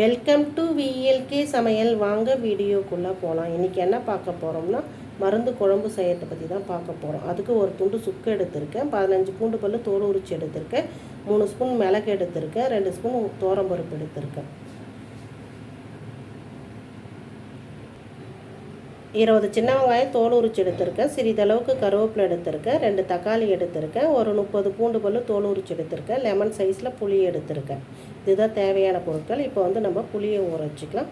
Welcome to VLK சமையல். வாங்க வீடியோக்குள்ளே போகலாம். இன்றைக்கி என்ன பார்க்க போகிறோம்னா மருந்து குழம்பு செய்யறதை பற்றி தான் பார்க்க போகிறோம் அதுக்கு ஒரு துண்டு சுக்கு எடுத்திருக்கேன். பதினஞ்சு பூண்டு பல்லு தோல் உரிச்சு எடுத்திருக்கேன். மூணு ஸ்பூன் மிளகு எடுத்திருக்கேன். ரெண்டு ஸ்பூன் தோரம்பருப்பு எடுத்திருக்கேன். இருபது சின்ன வெங்காயம் தோல் உரிச்சு எடுத்திருக்கேன். சிறிதளவுக்கு கருவேப்பிலை எடுத்திருக்கேன். ரெண்டு தக்காளி எடுத்திருக்கேன். ஒரு முப்பது பூண்டு பல்லு தோல் உரிச்சு எடுத்திருக்கேன். லெமன் சைஸில் புளி எடுத்திருக்கேன். இதுதான் தேவையான பொருட்கள். இப்போ வந்து நம்ம புளியை ஊற வச்சுக்கலாம்.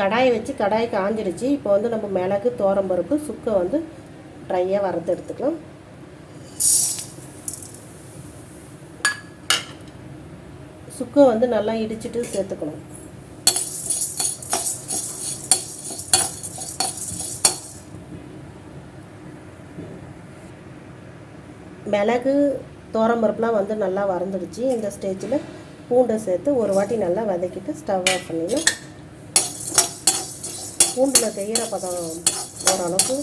கடாயை வச்சு கடாய் காஞ்சிடுச்சு இப்போ வந்து நம்ம மிளகு தோரம்பருப்பு சுக்கை வந்து ட்ரையாக வறுத்து எடுத்துக்கலாம். சுக்கை வந்து நல்லா இடிச்சிட்டு சேர்த்துக்கணும். மிளகு தோரம்பருப்புலாம் வந்து நல்லா வறந்துடுச்சு. இந்த ஸ்டேஜில் பூண்டை சேர்த்து ஒரு வாட்டி நல்லா வதக்கிட்டு ஸ்டவ் ஆஃப் பண்ணிடலாம். பூண்டில் செய்கிற பதம் ஓரளவுக்கு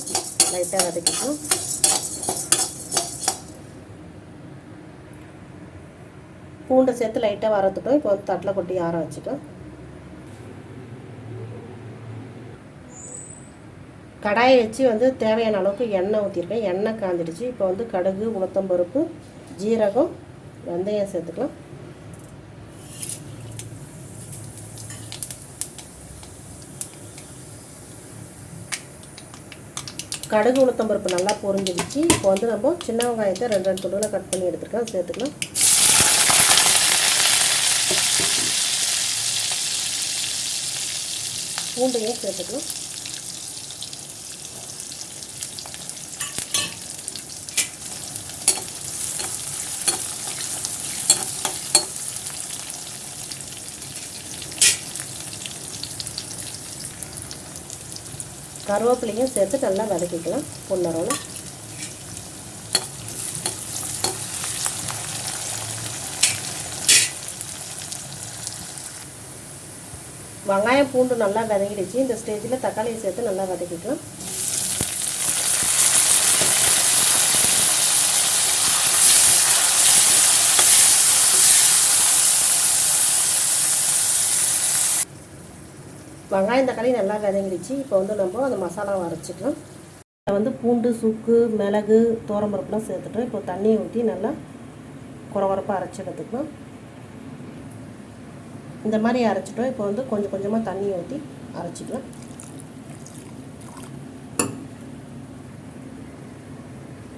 லைட்டாக வதக்கிக்கும் பூண்டை சேர்த்து லைட்டாக வரத்துட்டோம் இப்போ வந்து தட்டில் கொட்டி ஆற வச்சுட்டோம் கடாயை வச்சு வந்து தேவையான அளவுக்கு எண்ணெய் ஊற்றிருக்கேன் எண்ணெய் காஞ்சிடுச்சு. இப்போ வந்து கடுகு உளுத்தம்பருப்பு ஜீரகம் வெந்தயம் சேர்த்துக்கலாம். கடுகு உளுத்தம்பருப்பு நல்லா பொரிஞ்சிடுச்சு. இப்போ வந்து நம்ம சின்ன வெங்காயத்தை ரெண்டு ரெண்டு துண்டுகளை கட் பண்ணி எடுத்துருக்கோம் சேர்த்துக்கலாம். பூண்டையும் சேர்த்துக்கலாம். கருவேப்பிலையும் சேர்த்து நல்லா வதக்கிக்கலாம். பொன்னரோல வெங்காயம் பூண்டு நல்லா வதங்கிடுச்சு. இந்த ஸ்டேஜில் தக்காளியை சேர்த்து நல்லா வதக்கிக்கலாம். வெங்காயம் தக்காளி நல்லா வதங்கிடுச்சு. இப்போ வந்து நம்ம அந்த மசாலாவை அரைச்சிக்கலாம். இதில் வந்து பூண்டு சுக்கு மிளகு தோரம்பருப்புலாம் சேர்த்துட்டோம் இப்போ தண்ணியை ஊற்றி நல்லா குறவரப்பாக அரைச்சி எடுத்துக்கலாம் இந்த மாதிரி அரைச்சிட்டோம். இப்போ வந்து கொஞ்சம் கொஞ்சமாக தண்ணியை ஊற்றி அரைச்சிக்கலாம்.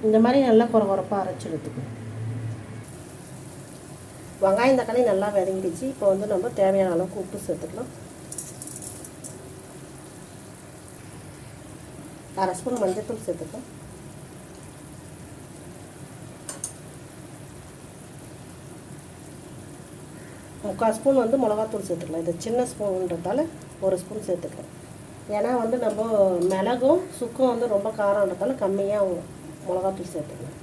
இந்த மாதிரி நல்லா குறகுறப்பாக அரைச்சி எடுத்துக்கணும் வெங்காயம் தக்காளி நல்லா வதங்கிடுச்சு. இப்போ வந்து நம்ம தேவையான அளவுக்கு உப்பு சேர்த்துக்கலாம். அரை ஸ்பூன் மஞ்சத்தூள் சேர்த்துக்கலாம் முக்கால் ஸ்பூன் வந்து மிளகாத்தூள் சேர்த்துக்கலாம். இது சின்ன ஸ்பூன்றதால ஒரு ஸ்பூன் சேர்த்துக்கலாம். ஏன்னா வந்து நம்ம மிளகும் சுக்கும் வந்து ரொம்ப காரம்ன்றதால கம்மியாக மிளகாத்தூள் சேர்த்துக்கலாம்.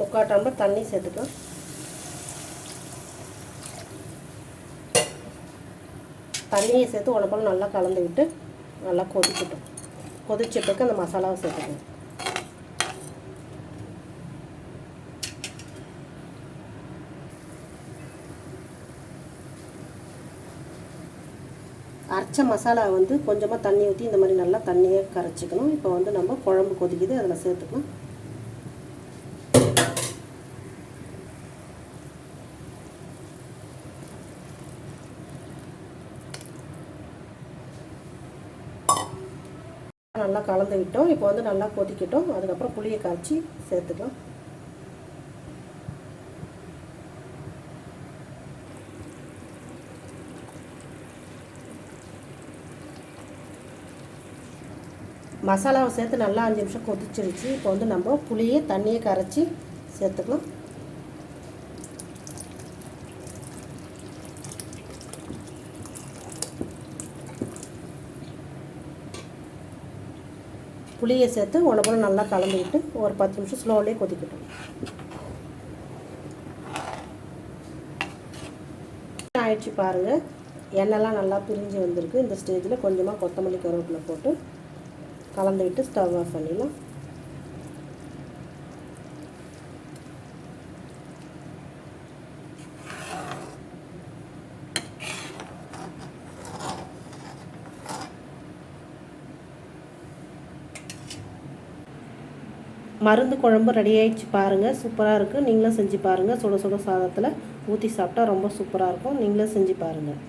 முக்கால் டம்ளர் தண்ணி சேர்த்துக்கலாம். தண்ணியை சேர்த்து உடம்புல நல்லா கலந்து விட்டு நல்லா கொதிக்கட்டும். கொதிச்சிட்டுக்கு அந்த மசாலாவை சேர்த்துக்கணும். அரைச்ச மசாலா வந்து கொஞ்சமாக தண்ணி ஊற்றி இந்த மாதிரி நல்லா தண்ணியை கரைச்சிக்கணும். இப்போ வந்து நம்ம குழம்பு கொதிக்குது அதில் சேர்த்துக்கணும். நல்லா கலந்து விட்டோம். இப்போ வந்து நல்லா கொதிக்கட்டும். அதுக்கப்புறம் புளியை காய்ச்சி சேர்த்துக்கலாம். மசாலாவை சேர்த்து நல்லா அஞ்சு நிமிஷம் கொதிச்சிருச்சு. இப்போ வந்து நம்ம புளியை தண்ணியை கரைச்சி சேர்த்துக்கலாம். புளியை சேர்த்து உடம்புல நல்லா கலந்துக்கிட்டு ஒரு பத்து நிமிஷம் ஸ்லோவிலே கொதிக்கட்டும். ஆயிடுச்சு பாருங்கள் எண்ணெய்லாம் நல்லா பிரிஞ்சு வந்திருக்கு. இந்த ஸ்டேஜில் கொஞ்சமாக கொத்தமல்லி கருவேப்பிலை போட்டு கலந்துக்கிட்டு ஸ்டவ் ஆஃப் பண்ணிடலாம். மருந்து குழம்பு ரெடி ஆகிடுச்சு பாருங்கள் சூப்பராக இருக்குது நீங்களும் செஞ்சு பாருங்கள் சுட சுட சாதத்தில் ஊற்றி சாப்பிட்டா ரொம்ப சூப்பராக இருக்கும். நீங்களும் செஞ்சு பாருங்கள்